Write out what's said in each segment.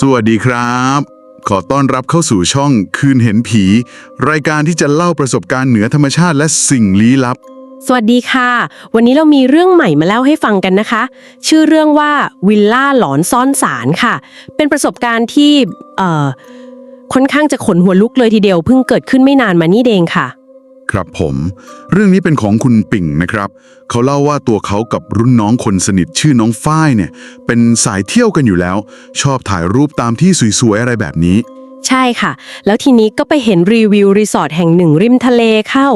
สวัสดีครับ ขอต้อนรับเข้าสู่ช่องคืนเห็นผี รายการที่จะเล่าประสบการณ์เหนือธรรมชาติและสิ่งลี้ลับ สวัสดีค่ะ วันนี้เรามีเรื่องใหม่มาเล่าให้ฟังกันนะคะ ชื่อเรื่องว่าวิลล่าหลอนซ่อนสารค่ะ เป็นประสบการณ์ที่เอ่อค่อนข้างจะขนหัวลุกเลยทีเดียวเพิ่งเกิดขึ้นไม่นานมานี่เองค่ะ ครับผม เรื่องนี้เป็นของคุณปิ่งนะครับ เขาเล่าว่าตัวเขากับรุ่นน้องคนสนิทชื่อน้องฝ้ายเนี่ย เป็นสายเที่ยวกันอยู่แล้ว ชอบถ่ายรูปตามที่สวยๆ อะไรแบบนี้ ใช่ค่ะ แล้วทีนี้ก็ไปเห็นรีวิวรีสอร์ทแห่งหนึ่งริมทะเลเข้า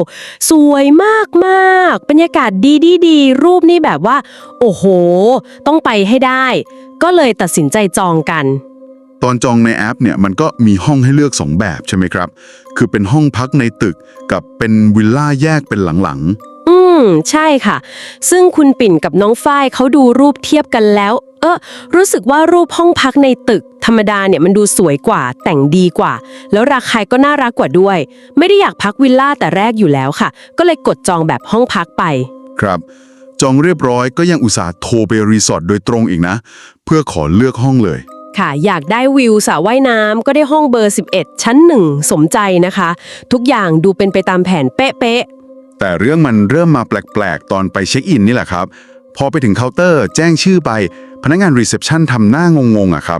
สวยมากมากบรรยากาศดีดีดีรูปนี่แบบว่า โอ้โห ต้องไปให้ได้ ก็เลยตัดสินใจจองกัน ตอนจองในแอปเนี่ยมันก็มีห้องให้เลือก 2 แบบใช่ไหมครับ คือเป็นห้องพักในตึกกับเป็นวิลล่าแยกเป็นหลังอืม ใช่ค่ะ ซึ่งคุณปิ่นกับน้องฝ้ายเขาดูรูปเทียบกันแล้ว เออรู้สึกว่ารูปห้องพักในตึก ธรรมดาเนี่ยมันดูสวยกว่า แต่งดีกว่า แล้วราคาก็น่ารักกว่าด้วย ไม่ได้อยากพักวิลล่าแต่แรกอยู่แล้วค่ะ ก็เลยกดจองแบบห้องพักไป ๆ ครับ จองเรียบร้อยก็ยังอุตส่าห์โทรไปรีสอร์ทโดยตรงอีกนะ เพื่อขอเลือกห้องเลย ค่ะ อยากได้วิวสระว่ายน้ำก็ได้ห้องเบอร์ 11 ชั้นหนึ่งสมใจนะคะ ทุกอย่างดูเป็นไปตามแผนเป๊ะๆแต่เรื่องมันเริ่มมาแปลกๆ ตอนไปเช็คอินนี่แหละครับ พอไปถึงเคาน์เตอร์แจ้งชื่อไป พนักงานรีเซพชันทำหน้างงๆอะครับ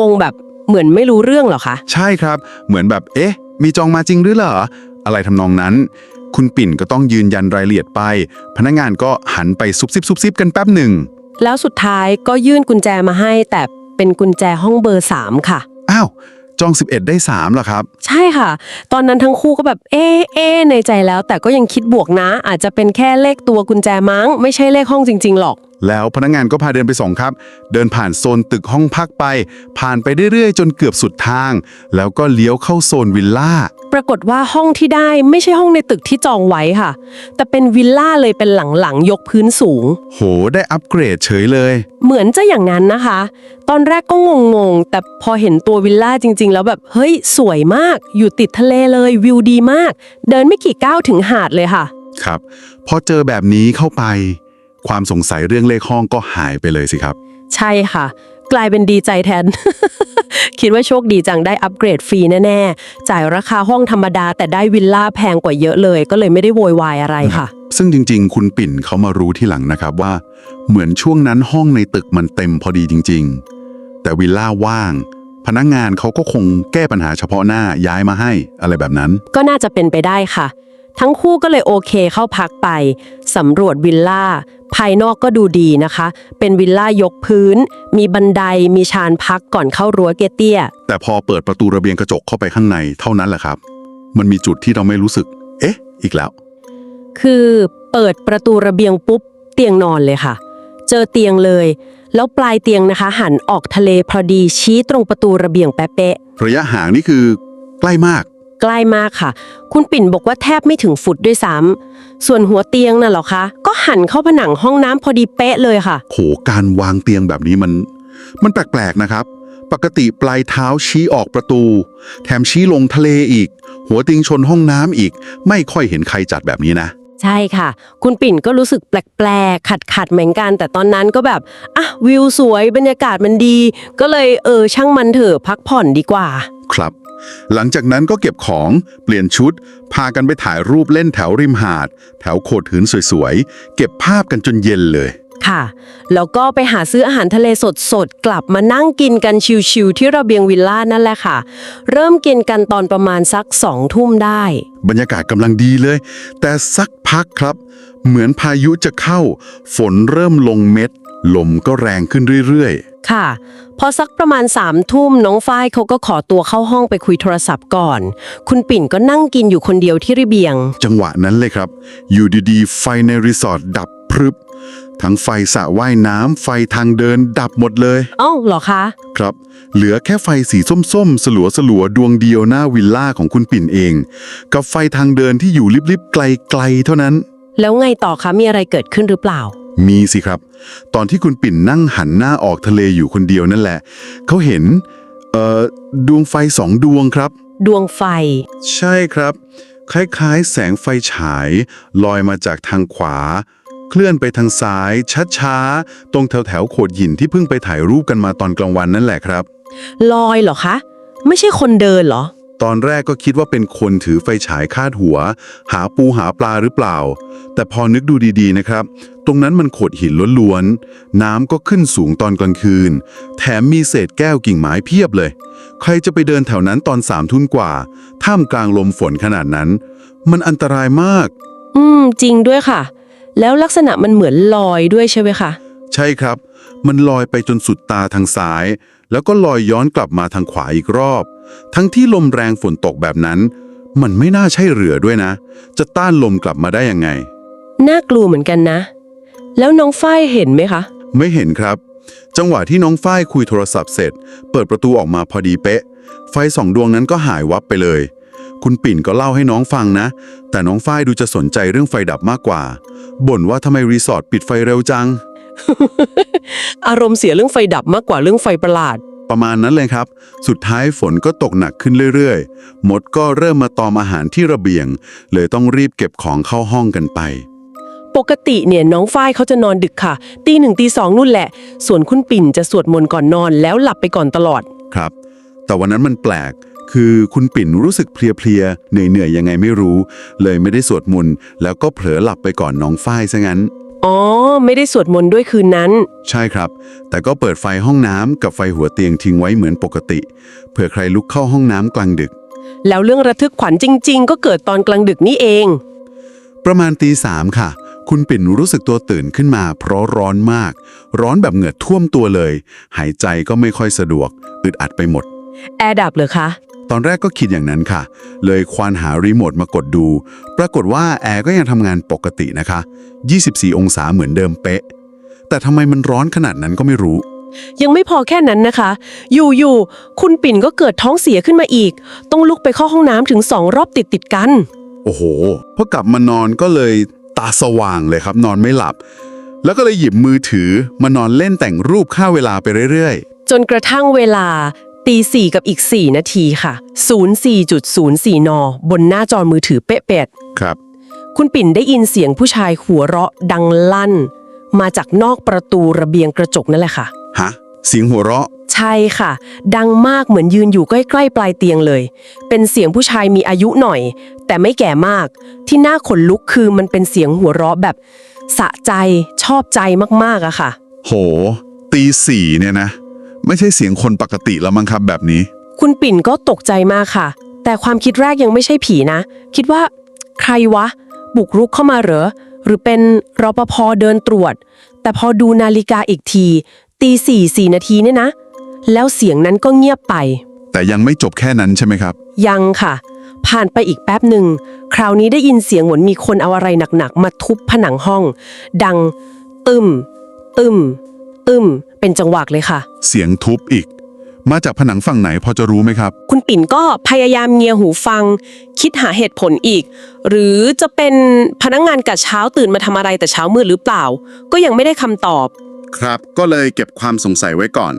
งงๆแบบเหมือนไม่รู้เรื่องเหรอคะ ใช่ครับ เหมือนแบบ เอ๊ะ มีจองมาจริงหรือเหรอ อะไรทำนองนั้น คุณปิ่นก็ต้องยืนยันรายละเอียดไป พนักงานก็หันไปซุบซิบซุบซิบกันแป๊บหนึ่ง แล้วสุดท้ายก็ยื่นกุญแจมาให้แต่ เป็นกุญแจห้องเบอร์ 3 ค่ะ อ้าว จอง 11 ได้3เหรอครับ ใช่ค่ะ ตอนนั้นทั้งคู่ก็แบบเอ๊ะเอ๊ะในใจแล้ว แต่ก็ยังคิดบวกนะ อาจจะเป็นแค่เลขตัวกุญแจมั้ง ไม่ใช่เลขห้องจริง ๆ หรอก แล้วพนักงานก็พาเดินไปส่งครับ เดินผ่านโซนตึกห้องพักไป ผ่านไปเรื่อยๆ จนเกือบสุดทาง แล้วก็เลี้ยวเข้าโซนวิลล่า ปรากฏว่าห้องที่ได้ไม่ใช่ห้องในตึกที่จองไว้ค่ะ แต่เป็นวิลล่าเลยเป็นหลังๆ ยกพื้นสูง โห ได้อัปเกรดเฉยเลย เหมือนจะอย่างนั้นนะคะ ตอนแรกก็งงๆ แต่พอเห็นตัววิลล่าจริง ๆ แล้วแบบเฮ้ยสวยมาก อยู่ติดทะเลเลยวิวดีมาก เดินไม่กี่ก้าวถึงหาดเลยค่ะ ครับ พอเจอแบบนี้เข้าไป ความสงสัยเรื่องเลขห้องก็หายไปเลยสิครับ ใช่ค่ะ กลายเป็นดีใจแทน คิดว่าโชคดีจังได้อัปเกรดฟรีแน่ ๆ จ่ายราคาห้องธรรมดา แต่ได้วิลล่าแพงกว่าเยอะเลย ก็เลยไม่ได้โวยวายอะไรค่ะ ซึ่งจริง ๆ คุณปิ่นเขามารู้ที่หลังนะครับว่า เหมือนช่วงนั้นห้องในตึกมันเต็มพอดีจริง ๆ แต่วิลล่าว่าง พนักงานเขาก็คงแก้ปัญหาเฉพาะหน้าย้ายมาให้อะไรแบบนั้น ก็น่าจะเป็นไปได้ค่ะ ทั้งคู่ก็เลยโอเคเข้าพักไปสำรวจวิลล่า ภายนอกก็ดูดีนะคะ เป็นวิลล่ายกพื้น มีบันไดมีชานพักก่อนเข้ารั้วเกเตี้ยแต่พอเปิดประตูระเบียงกระจกเข้าไปข้างในเท่านั้นแหละครับ มันมีจุดที่เราไม่รู้สึก เอ๊ะ อีกแล้ว คือเปิดประตูระเบียงปุ๊บ เตียงนอนเลยค่ะ เจอเตียงเลย แล้วปลายเตียงนะคะ หันออกทะเลพอดีชี้ตรงประตูระเบียงแป๊ะระยะห่างนี่คือใกล้มากๆ ใกล้มากค่ะ คุณปิ่นบอกว่าแทบไม่ถึงฟุตด้วยซ้ำส่วนหัวเตียงน่ะเหรอคะ ก็หันเข้าผนังห้องน้ำพอดีเป๊ะเลยค่ะ โหการวางเตียงแบบนี้มัน มันแปลกๆนะครับ ปกติปลายเท้าชี้ออกประตู แถมชี้ลงทะเลอีก หัวเติงชนห้องน้ำอีก ไม่ค่อยเห็นใครจัดแบบนี้นะ ใช่ค่ะ คุณปิ่นก็รู้สึกแปลกๆขัดขัดๆเหมือนกัน แต่ตอนนั้นก็แบบอะวิวสวยบรรยากาศมันดี ก็เลยเออช่างมันเถอะพักผ่อนดีกว่า ครับ หลังจากนั้นก็เก็บของเปลี่ยนชุด พากันไปถ่ายรูปเล่นแถวริมหาด แถวโขดหินสวยๆ เก็บภาพกันจนเย็นเลย ค่ะ แล้วก็ไปหาซื้ออาหารทะเลสดๆ กลับมานั่งกินกันชิวๆที่ระเบียงวิลล่านั่นแหละค่ะ เริ่มกินกันตอนประมาณสักสองทุ่มได้ บรรยากาศกำลังดีเลย แต่สักพักครับ เหมือนพายุจะเข้า ฝนเริ่มลงเม็ด ลมก็แรงขึ้นเรื่อยๆ ค่ะ พอสักประมาณสามทุ่มน้องฝ้ายเขาก็ขอตัวเข้าห้องไปคุยโทรศัพท์ก่อน คุณปิ่นก็นั่งกินอยู่คนเดียวที่ระเบียง จังหวะนั้นเลยครับ อยู่ดีๆ ไฟในรีสอร์ทดับพรึบ ทั้งไฟสระว่ายน้ำไฟทางเดินดับหมดเลย เอ้าเหรอคะ ครับ เหลือแค่ไฟสีส้มๆ สลัวๆดวงเดียวหน้าวิลล่าของคุณปิ่นเอง กับไฟทางเดินที่อยู่ลิบๆไกลๆเท่านั้น แล้วไงต่อคะมีอะไรเกิดขึ้นหรือเปล่า มีสิครับ ตอนที่คุณปิ่นนั่งหันหน้าออกทะเลอยู่คนเดียวนั่นแหละ เขาเห็น เอ่อ ดวงไฟสองดวงครับ ดวงไฟ ใช่ครับ คล้ายๆ แสงไฟฉาย ลอยมาจากทางขวา เคลื่อนไปทางซ้าย ช้าๆ ตรงแถวๆโขดหินที่เพิ่งไปถ่ายรูปกันมาตอนกลางวันนั่นแหละครับ ลอยเหรอคะ ไม่ใช่คนเดินเหรอ ตอนแรกก็คิดว่าเป็นคนถือไฟฉายคาดหัว หาปูหาปลาหรือเปล่า แต่พอนึกดูดีๆนะครับ ตรงนั้นมันโขดหินล้วนๆ น้ำก็ขึ้นสูงตอนกลางคืน แถมมีเศษแก้วกิ่งไม้เพียบเลย ใครจะไปเดินแถวนั้นตอนสามทุ่มกว่า ท่ามกลางลมฝนขนาดนั้น มันอันตรายมาก อืม จริงด้วยค่ะ แล้วลักษณะมันเหมือนลอยด้วยใช่ไหมคะใช่ครับ มันลอยไปจนสุดตาทางซ้าย แล้วก็ลอยย้อนกลับมาทางขวาอีกรอบ ทั้งที่ลมแรงฝนตกแบบนั้น มันไม่น่าใช่เรือด้วยนะ จะต้านลมกลับมาได้ยังไง น่ากลัวเหมือนกันนะ แล้วน้องฝ้ายเห็นไหมคะ ไม่เห็นครับ จังหวะที่น้องฝ้ายคุยโทรศัพท์เสร็จ เปิดประตูออกมาพอดีเป๊ะ ไฟสองดวงนั้นก็หายวับไปเลย คุณปิ่นก็เล่าให้น้องฟังนะ แต่น้องฝ้ายดูจะสนใจเรื่องไฟดับมากกว่าบ่นว่าทำไมรีสอร์ทปิดไฟเร็วจัง อารมณ์เสียเรื่องไฟดับมากกว่าเรื่องไฟประหลาด ประมาณนั้นเลยครับ สุดท้ายฝนก็ตกหนักขึ้นเรื่อยๆ มดก็เริ่มมาตอมอาหารที่ระเบียง เลยต้องรีบเก็บของเข้าห้องกันไป ปกติเนี่ยน้องฝ้ายเขาจะนอนดึกค่ะ ตีหนึ่งตีสองนู่นแหละ ส่วนคุณปิ่นจะสวดมนต์ก่อนนอนแล้วหลับไปก่อนตลอด ครับ แต่วันนั้นมันแปลก คือคุณปิ่นรู้สึกเพลียๆ เหนื่อยๆ ยังไงไม่รู้ เลยไม่ได้สวดมนต์แล้วก็เผลอหลับไปก่อนน้องฝ้ายซะงั้น อ๋อ ไม่ได้สวดมนต์ด้วยคืนนั้น ใช่ครับ แต่ก็เปิดไฟห้องน้ำกับไฟหัวเตียงทิ้งไว้เหมือนปกติ เผื่อใครลุกเข้าห้องน้ำกลางดึก แล้วเรื่องระทึกขวัญจริง ๆ ก็เกิดตอนกลางดึกนี่เอง ประมาณตีสามค่ะ คุณปิ่นรู้สึกตัวตื่นขึ้นมา เพราะร้อนมาก ร้อนแบบเหงื่อท่วมตัวเลย หายใจก็ไม่ค่อยสะดวก อึดอัดไปหมด แอร์ดับเหรอคะ ตอนแรกก็คิดอย่างนั้นค่ะ เลยควานหารีโมทมากดดู ปรากฏว่าแอร์ก็ยังทำงานปกตินะคะ 24 องศาเหมือนเดิมเป๊ะ แต่ทำไมมันร้อนขนาดนั้นก็ไม่รู้ ยังไม่พอแค่นั้นนะคะ อยู่ๆ คุณปิ่นก็เกิดท้องเสียขึ้นมาอีก ต้องลุกไปเข้าห้องน้ำถึงสองรอบติดติดๆกัน โอ้โหพอกลับมานอนก็เลยตาสว่างเลยครับ นอนไม่หลับ แล้วก็เลยหยิบมือถือมานอนเล่นแต่งรูปค่าเวลาไปเรื่อยจนกระทั่งเวลา ตีสี่กับอีก 4 นาทีค่ะ 04.04 น บนหน้าจอมือถือเป๊ะๆครับ ๆคุณปิ่นได้ยินเสียงผู้ชายหัวเราะดังลั่น มาจากนอกประตูระเบียงกระจกนั่นแหละค่ะ ฮะเสียงหัวเราะ ใช่ค่ะ ดังมากเหมือนยืนอยู่ใกล้ๆปลายเตียงเลย เป็นเสียงผู้ชายมีอายุหน่อย แต่ไม่แก่มาก ที่น่าขนลุกคือมันเป็นเสียงหัวเราะแบบ สะใจชอบใจมากๆอะค่ะ โห ตีสี่เนี่ยนะ ไม่ใช่เสียงคนปกติแล้วมั้งครับแบบนี้ คุณปิ่นก็ตกใจมากค่ะ แต่ความคิดแรกยังไม่ใช่ผีนะ คิดว่า ใครวะ บุกรุกเข้ามาเหรอ หรือเป็นรปภเดินตรวจ แต่พอดูนาฬิกาอีกทีตีสี่สี่นาทีเนี่ยนะ แล้วเสียงนั้นก็เงียบไป แต่ยังไม่จบแค่นั้นใช่ไหมครับ ยังค่ะ ผ่านไปอีกแป๊บหนึ่ง คราวนี้ได้ยินเสียงเหมือนมีคนเอาอะไรหนักๆ มาทุบผนังห้อง ดัง ตึม ตึม ตึม เป็นจังหวะเลยค่ะ เสียงทุบอีก มาจากผนังฝั่งไหนพอจะรู้ไหมครับ คุณปิ่นก็พยายามเงียหูฟัง คิดหาเหตุผลอีก หรือจะเป็นพนักงงานกะเช้าตื่นมาทำอะไรแต่เช้ามืดหรือเปล่า ก็ยังไม่ได้คำตอบ ครับ ก็เลยเก็บความสงสัยไว้ก่อน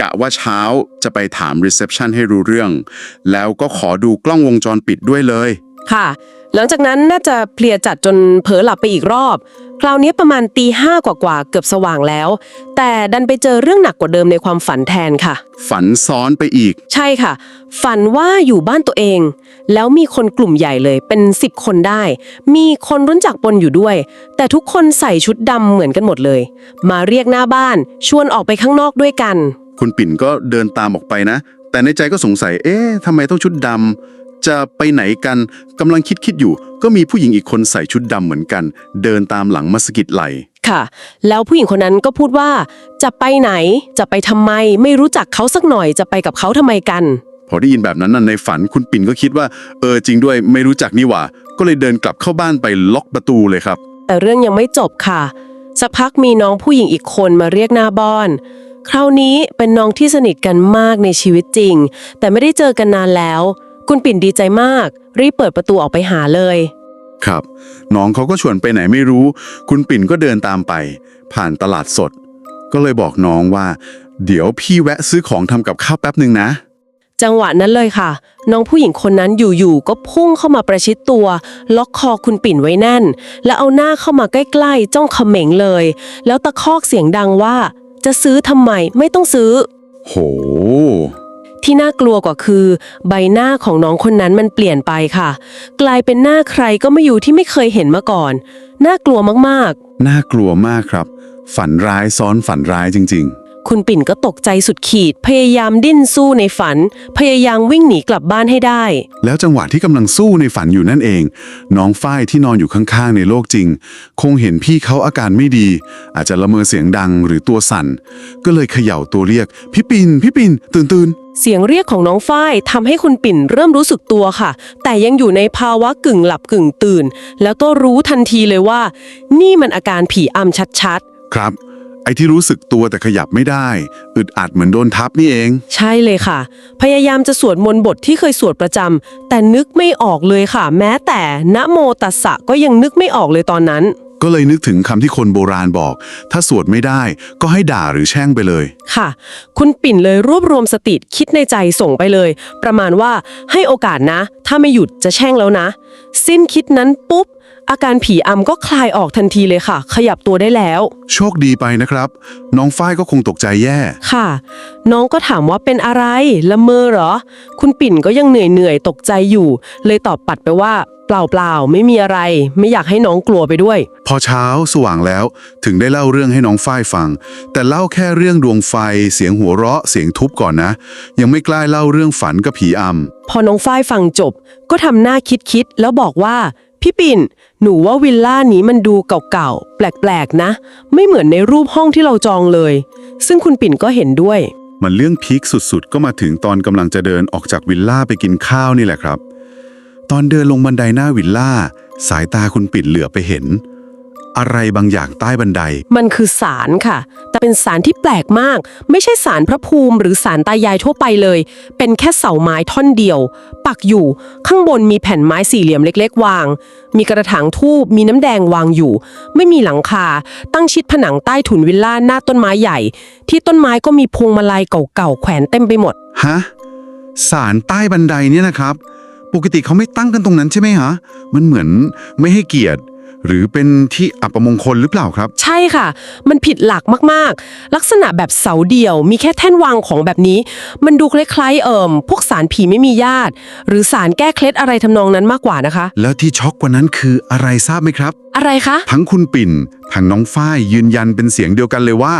กะว่าเช้าจะไปถามรีเซพชันให้รู้เรื่อง แล้วก็ขอดูกล้องวงจรปิดด้วยเลย ค่ะ หลังจากนั้นน่าจะเพลียจัดจนเผลอหลับไปอีกรอบ คราวนี้ประมาณตีห้ากว่าๆเกือบสว่างแล้ว แต่ดันไปเจอเรื่องหนักกว่าเดิมในความฝันแทนค่ะ ฝันซ้อนไปอีก ใช่ค่ะ ฝันว่าอยู่บ้านตัวเอง แล้วมีคนกลุ่มใหญ่เลยเป็น 10 คนได้ มีคนรู้จักปนอยู่ด้วย แต่ทุกคนใส่ชุดดำเหมือนกันหมดเลย มาเรียกหน้าบ้าน ชวนออกไปข้างนอกด้วยกัน คุณปิ่นก็เดินตามออกไปนะ แต่ในใจก็สงสัย เอ๊ะทำไมต้องชุดดำ จะไปไหนกันกำลังคิดคิดอยู่ ก็มีผู้หญิงอีกคนใส่ชุดดำเหมือนกัน เดินตามหลังมาสะกิดไหล ค่ะ แล้วผู้หญิงคนนั้นก็พูดว่า จะไปไหน จะไปทำไม ไม่รู้จักเขาสักหน่อย จะไปกับเขาทำไมกัน พอได้ยินแบบนั้นน่ะในฝันคุณปิ่นก็คิดว่า เออจริงด้วยไม่รู้จักนี่หว่า ก็เลยเดินกลับเข้าบ้านไปล็อกประตูเลยครับ แต่เรื่องยังไม่จบค่ะ สักพักมีน้องผู้หญิงอีกคนมาเรียกหน้าบ้านคราวนี้เป็นน้องที่สนิทกันมากในชีวิตจริง แต่ไม่ได้เจอกันนานแล้ว คุณปิ่นดีใจมาก รีบเปิดประตูออกไปหาเลย ครับ น้องเขาก็ชวนไปไหนไม่รู้ คุณปิ่นก็เดินตามไป ผ่านตลาดสด ก็เลยบอกน้องว่า เดี๋ยวพี่แวะซื้อของทำกับข้าวแป๊บหนึ่งนะ จังหวะนั้นเลยค่ะ น้องผู้หญิงคนนั้นอยู่ๆก็พุ่งเข้ามาประชิดตัว ล็อกคอคุณปิ่นไว้แน่น แล้วเอาหน้าเข้ามาใกล้ๆ จ้องเขม็งเลย แล้วตะคอกเสียงดังว่า จะซื้อทำไมไม่ต้องซื้อโโห ที่น่ากลัวกว่าคือ ใบหน้าของน้องคนนั้นมันเปลี่ยนไปค่ะ กลายเป็นหน้าใครก็ไม่อยู่ที่ไม่เคยเห็นมาก่อน น่ากลัวมากน่ากลัวมากครับ ฝันร้ายซ้อนฝันร้ายจริง ๆ คุณปิ่นก็ตกใจสุดขีด พยายามดิ้นสู้ในฝัน พยายามวิ่งหนีกลับบ้านให้ได้ๆแล้วจังหวะที่กำลังสู้ในฝันอยู่นั่นเอง น้องฝ้ายที่นอนอยู่ข้างๆในโลกจริง คงเห็นพี่เขาอาการไม่ดี อาจจะละเมอเสียงดังหรือตัวสั่น ก็เลยเขย่าตัวเรียก พี่ปิ่นพี่ปิ่นตื่นตื่นเสียงเรียกของน้องฝ้ายทำให้คุณปิ่นเริ่มรู้สึกตัวค่ะ แต่ยังอยู่ในภาวะกึ่งหลับกึ่งตื่น แล้วก็รู้ทันทีเลยว่า นี่มันอาการผีอำชัดครับ ไอ้ที่รู้สึกตัวแต่ขยับไม่ได้ อึดอัดเหมือนโดนทับนี่เองๆใช่เลยค่ะ พยายามจะสวดมนต์บทที่เคยสวดประจำแต่นึกไม่ออกเลยค่ะ แม้แต่นะโมตัสสะก็ยังนึกไม่ออกเลยตอนนั้น ก็เลยนึกถึงคำที่คนโบราณบอก ถ้าสวดไม่ได้ก็ให้ด่าหรือแช่งไปเลย ค่ะ คุณปิ่นเลยรวบรวมสติคิดในใจส่งไปเลย ประมาณว่าให้โอกาสนะ ถ้าไม่หยุดจะแช่งแล้วนะ สิ้นคิดนั้นปุ๊บ อาการผีอำก็คลายออกทันทีเลยค่ะ ขยับตัวได้แล้ว โชคดีไปนะครับ น้องฝ้ายก็คงตกใจแย่ ค่ะ น้องก็ถามว่าเป็นอะไรละเมอเหรอ คุณปิ่นก็ยังเหนื่อยเหนื่อยๆตกใจอยู่ เลยตอบปัดไปว่า เปล่าเปล่าๆไม่มีอะไร ไม่อยากให้น้องกลัวไปด้วย พอเช้าสว่างแล้วถึงได้เล่าเรื่องให้น้องฝ้ายฟัง แต่เล่าแค่เรื่องดวงไฟ เสียงหัวเราะเสียงทุบก่อนนะ ยังไม่กล้าเล่าเรื่องฝันกับผีอำ พอน้องฝ้ายฟังจบ ก็ทำหน้าคิดๆแล้วบอกว่า พี่ปิ่น หนูว่าวิลล่านี้มันดูเก่าๆ แปลกๆ นะ ไม่เหมือนในรูปห้องที่เราจองเลย ซึ่งคุณปิ่นก็เห็นด้วย มันเรื่องพีคสุดๆ ก็มาถึงตอนกำลังจะเดินออกจากวิลล่าไปกินข้าวนี่แหละครับ ตอนเดินลงบันไดหน้าวิลล่า สายตาคุณปิ่นเหลือไปเห็น อะไรบางอย่างใต้บันได มันคือสารค่ะ แต่เป็นสารที่แปลกมาก ไม่ใช่สารพระภูมิหรือสารตายายทั่วไปเลย เป็นแค่เสาไม้ท่อนเดียว ปักอยู่ ข้างบนมีแผ่นไม้สี่เหลี่ยมเล็ก ๆ วาง มีกระถางทูบมีน้ำแดงวางอยู่ ไม่มีหลังคา ตั้งชิดผนังใต้ถุนวิลล่าหน้าต้นไม้ใหญ่ ที่ต้นไม้ก็มีพวงมาลัยเก่าๆแขวนเต็มไปหมด ฮะ สารใต้บันไดเนี่ยนะครับ ปกติเขาไม่ตั้งกันตรงนั้นใช่ไหมฮะ มันเหมือนไม่ให้เกียรติ หรือเป็นที่อัปมงคลหรือเปล่าครับ ใช่ค่ะ มันผิดหลักมากๆ ลักษณะแบบเสาเดี่ยว มีแค่แท่นวางของแบบนี้ มันดูคล้ายๆเอ่มพวกสารผีไม่มีญาติ หรือสารแก้เคล็ดอะไรทำนองนั้นมากกว่านะคะ แล้วที่ช็อกกว่านั้นคืออะไรทราบไหมครับ อะไรคะ ทั้งคุณปิ่น ทั้งน้องฝ้ายยืนยันเป็นเสียงเดียวกันเลยว่า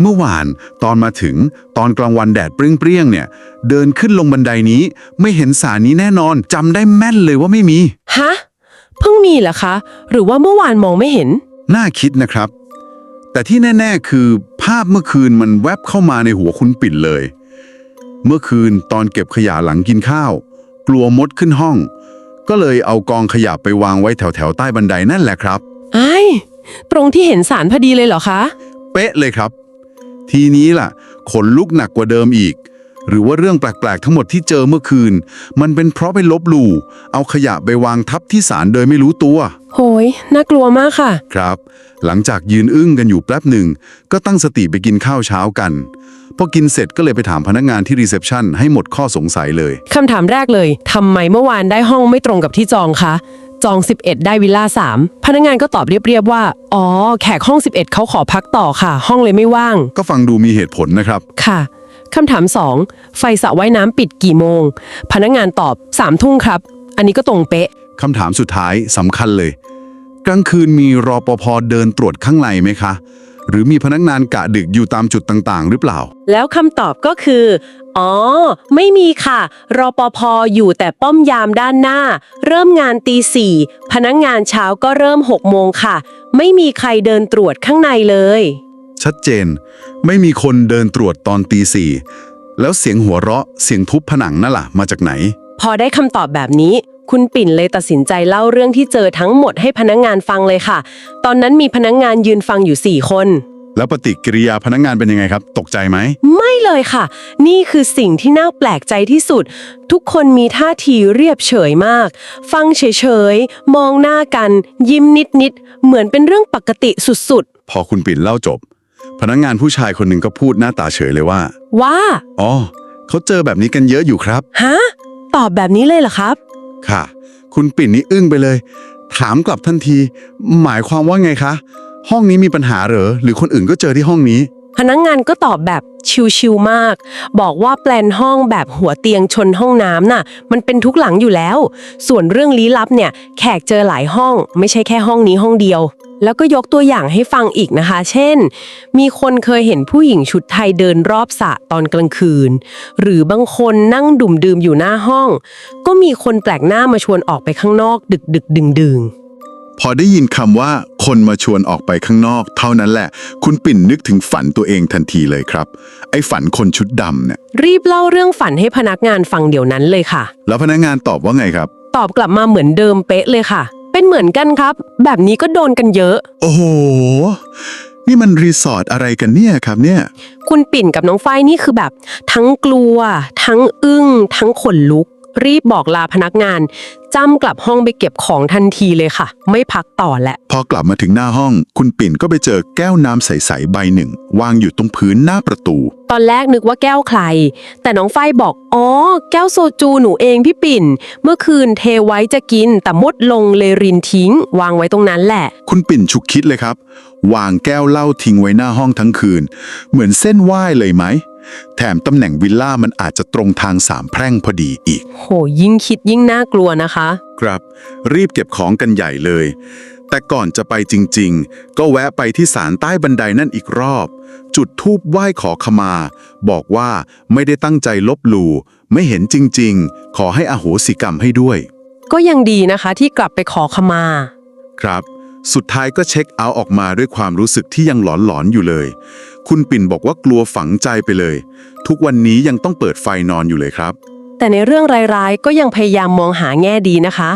เมื่อวานตอนมาถึงตอนกลางวันแดดเปรี้ยงๆเนี่ย เดินขึ้นลงบันไดนี้ไม่เห็นสารนี้แน่นอนจำได้แม่นเลยว่าไม่มี ฮะ เพิ่งมีเหรอคะ หรือว่าเมื่อวานมองไม่เห็น น่าคิดนะครับ แต่ที่แน่ ๆ คือภาพเมื่อคืนมันแวบเข้ามาในหัวคุณปิ่นเลย เมื่อคืนตอนเก็บขยะหลังกินข้าว กลัวมดขึ้นห้อง ก็เลยเอากองขยะไปวางไว้แถวๆใต้บันไดนั่นแหละครับ ไอ้ายตรงที่เห็นสารพอดีเลยเหรอคะ เป๊ะเลยครับ ทีนี้ล่ะ ขนลุกหนักกว่าเดิมอีก หรือว่าเรื่องแปลกๆ ทั้งหมดที่เจอเมื่อคืน มันเป็นเพราะไปลบหลู่ เอาขยะไปวางทับที่ศาลโดยไม่รู้ตัว โหย น่ากลัวมากค่ะ ครับ หลังจากยืนอึ้งกันอยู่แป๊บหนึ่ง ก็ตั้งสติไปกินข้าวเช้ากันพอกินเสร็จก็เลยไปถามพนักงานที่รีเซพชันให้หมดข้อสงสัยเลย คำถามแรกเลยทำไมเมื่อวานได้ห้องไม่ตรงกับที่จองคะ จอง 11 ได้วิลล่า3พนักงานก็ตอบเรียบๆว่า อ๋อ แขกห้อง 11 เขาขอพักต่อค่ะ ห้องเลยไม่ว่าง ก็ฟังดูมีเหตุผลนะครับ ค่ะ คำถาม 2 ไฟสระว่ายน้ำปิดกี่โมง พนักงานตอบ3ทุ่งครับ อันนี้ก็ตรงเป๊ะ คำถามสุดท้ายสำคัญเลย กลางคืนมีรอปภเดินตรวจข้างในไหมคะ หรือมีพนักงานกะดึกอยู่ตามจุดต่างๆ หรือเปล่า แล้วคำตอบก็คือ อ๋อ ไม่มีค่ะ รอปภอยู่แต่ป้อมยามด้านหน้า เริ่มงานตีสี่พนักงานเช้าก็เริ่ม6โมงค่ะ ไม่มีใครเดินตรวจข้างในเลย ชัดเจน ไม่มีคนเดินตรวจตอนตีสี่แล้วเสียงหัวเราะเสียงทุบผนังนั่นล่ะมาจากไหน พอได้คำตอบแบบนี้ คุณปิ่นเลยตัดสินใจเล่าเรื่องที่เจอทั้งหมดให้พนักงานฟังเลยค่ะ ตอนนั้นมีพนักงานยืนฟังอยู่ 4 คน แล้วปฏิกิริยาพนักงานเป็นยังไงครับ ตกใจไหม ไม่เลยค่ะ นี่คือสิ่งที่น่าแปลกใจที่สุด ทุกคนมีท่าทีเรียบเฉยมาก ฟังเฉยๆ มองหน้ากัน ยิ้มนิดๆ เหมือนเป็นเรื่องปกติสุดพอคุณปิ่นเล่าจบ พนักงานผู้ชายคนหนึ่งก็พูดหน้าตาเฉยเลยว่าๆว่าอ๋อเขาเจอแบบนี้กันเยอะอยู่ครับ ฮะตอบแบบนี้เลยเหรอครับ ค่ะ คุณปิ่นนี่อึ้งไปเลย ถามกลับทันที หมายความว่าไงคะ ห้องนี้มีปัญหาเหรอ หรือคนอื่นก็เจอที่ห้องนี้ พนักงงานก็ตอบแบบชิวๆมาก บอกว่าแปลนห้องแบบหัวเตียงชนห้องน้ำน่ะ มันเป็นทุกหลังอยู่แล้ว ส่วนเรื่องลี้ลับเนี่ย แขกเจอหลายห้อง ไม่ใช่แค่ห้องนี้ห้องเดียว แล้วก็ยกตัวอย่างให้ฟังอีกนะคะ เช่น มีคนเคยเห็นผู้หญิงชุดไทยเดินรอบสระตอนกลางคืน หรือบางคนนั่งดื่มดื่มๆอยู่หน้าห้อง ก็มีคนแปลกหน้ามาชวนออกไปข้างนอก ดึกดึกดึงดึงๆพอได้ยินคำว่าคนมาชวนออกไปข้างนอก เท่านั้นแหละ คุณปิ่นนึกถึงฝันตัวเองทันทีเลยครับ ไอ้ฝันคนชุดดำเนี่ย รีบเล่าเรื่องฝันให้พนักงานฟังเดี๋ยวนั้นเลยค่ะ แล้วพนักงานตอบว่าไงครับ ตอบกลับมาเหมือนเดิมเป๊ะเลยค่ะ เป็นเหมือนกันครับ แบบนี้ก็โดนกันเยอะ โอ้โห นี่มันรีสอร์ทอะไรกันเนี่ยครับเนี่ย คุณปิ่นกับน้องฝ้ายนี่คือแบบ ทั้งกลัว ทั้งอึ้ง ทั้งขนลุก รีบบอกลาพนักงานจำกลับห้องไปเก็บของทันทีเลยค่ะ ไม่พักต่อแหละ พอกลับมาถึงหน้าห้อง คุณปิ่นก็ไปเจอแก้วน้ำใสๆใบหนึ่ง วางอยู่ตรงพื้นหน้าประตู ตอนแรกนึกว่าแก้วใคร แต่น้องฝ้ายบอก อ๋อ แก้วโซจูหนูเองพี่ปิ่น เมื่อคืนเทไว้จะกิน แต่มดลงเลยรินทิ้ง วางไว้ตรงนั้นแหละ คุณปิ่นฉุกคิดเลยครับ วางแก้วเหล้าทิ้งไว้หน้าห้องทั้งคืน เหมือนเส้นไหว้เลยไหม แถมตำแหน่งวิลล่ามันอาจจะตรงทางสามแพร่งพอดีอีก โห ยิ่งคิดยิ่งน่ากลัวนะคะ ครับ รีบเก็บของกันใหญ่เลย แต่ก่อนจะไปจริงๆ ก็แวะไปที่ศาลใต้บันไดนั่นอีกรอบ จุดธูปไหว้ขอขมา บอกว่าไม่ได้ตั้งใจลบหลู่ไม่เห็นจริงๆ ขอให้อโหสิกรรมให้ด้วย ก็ยังดีนะคะที่กลับไปขอขมา ครับ สุดท้ายก็เช็คเอาท์ออกมาด้วยความรู้สึกที่ยังหลอนๆอยู่เลย คุณปิ่นบอกว่ากลัวฝังใจไปเลย ทุกวันนี้ยังต้องเปิดไฟนอนอยู่เลยครับ แต่ในเรื่องร้ายๆ ก็ยังพยายามมองหาแง่ดีนะคะ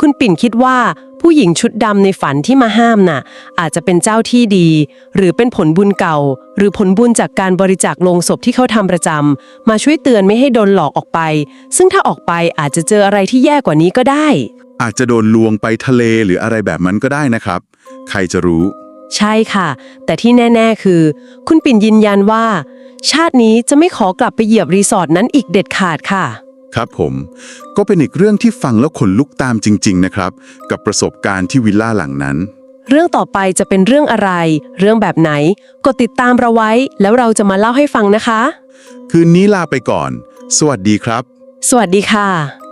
คุณปิ่นคิดว่าผู้หญิงชุดดำในฝันที่มาห้ามน่ะ อาจจะเป็นเจ้าที่ดี หรือเป็นผลบุญเก่า หรือผลบุญจากการบริจาคลงศพที่เขาทำประจำมาช่วยเตือนไม่ให้โดนหลอกออกไป ซึ่งถ้าออกไปอาจจะเจออะไรที่แย่กว่านี้ก็ได้ อาจจะโดนลวงไปทะเลหรืออะไรแบบนั้นก็ได้นะครับ ใครจะรู้ ใช่ค่ะ แต่ที่แน่ ๆ คือ คุณปิ่นยืนยันว่า ชาตินี้จะไม่ขอกลับไปเหยียบรีสอร์ทนั้นอีกเด็ดขาดค่ะ ครับผม ก็เป็นอีกเรื่องที่ฟังแล้วขนลุกตามจริง ๆ นะครับ กับประสบการณ์ที่วิลล่าหลังนั้น เรื่องต่อไปจะเป็นเรื่องอะไร เรื่องแบบไหน กดติดตามเราไว้ แล้วเราจะมาเล่าให้ฟังนะคะ คืนนี้ลาไปก่อน สวัสดีครับ สวัสดีค่ะ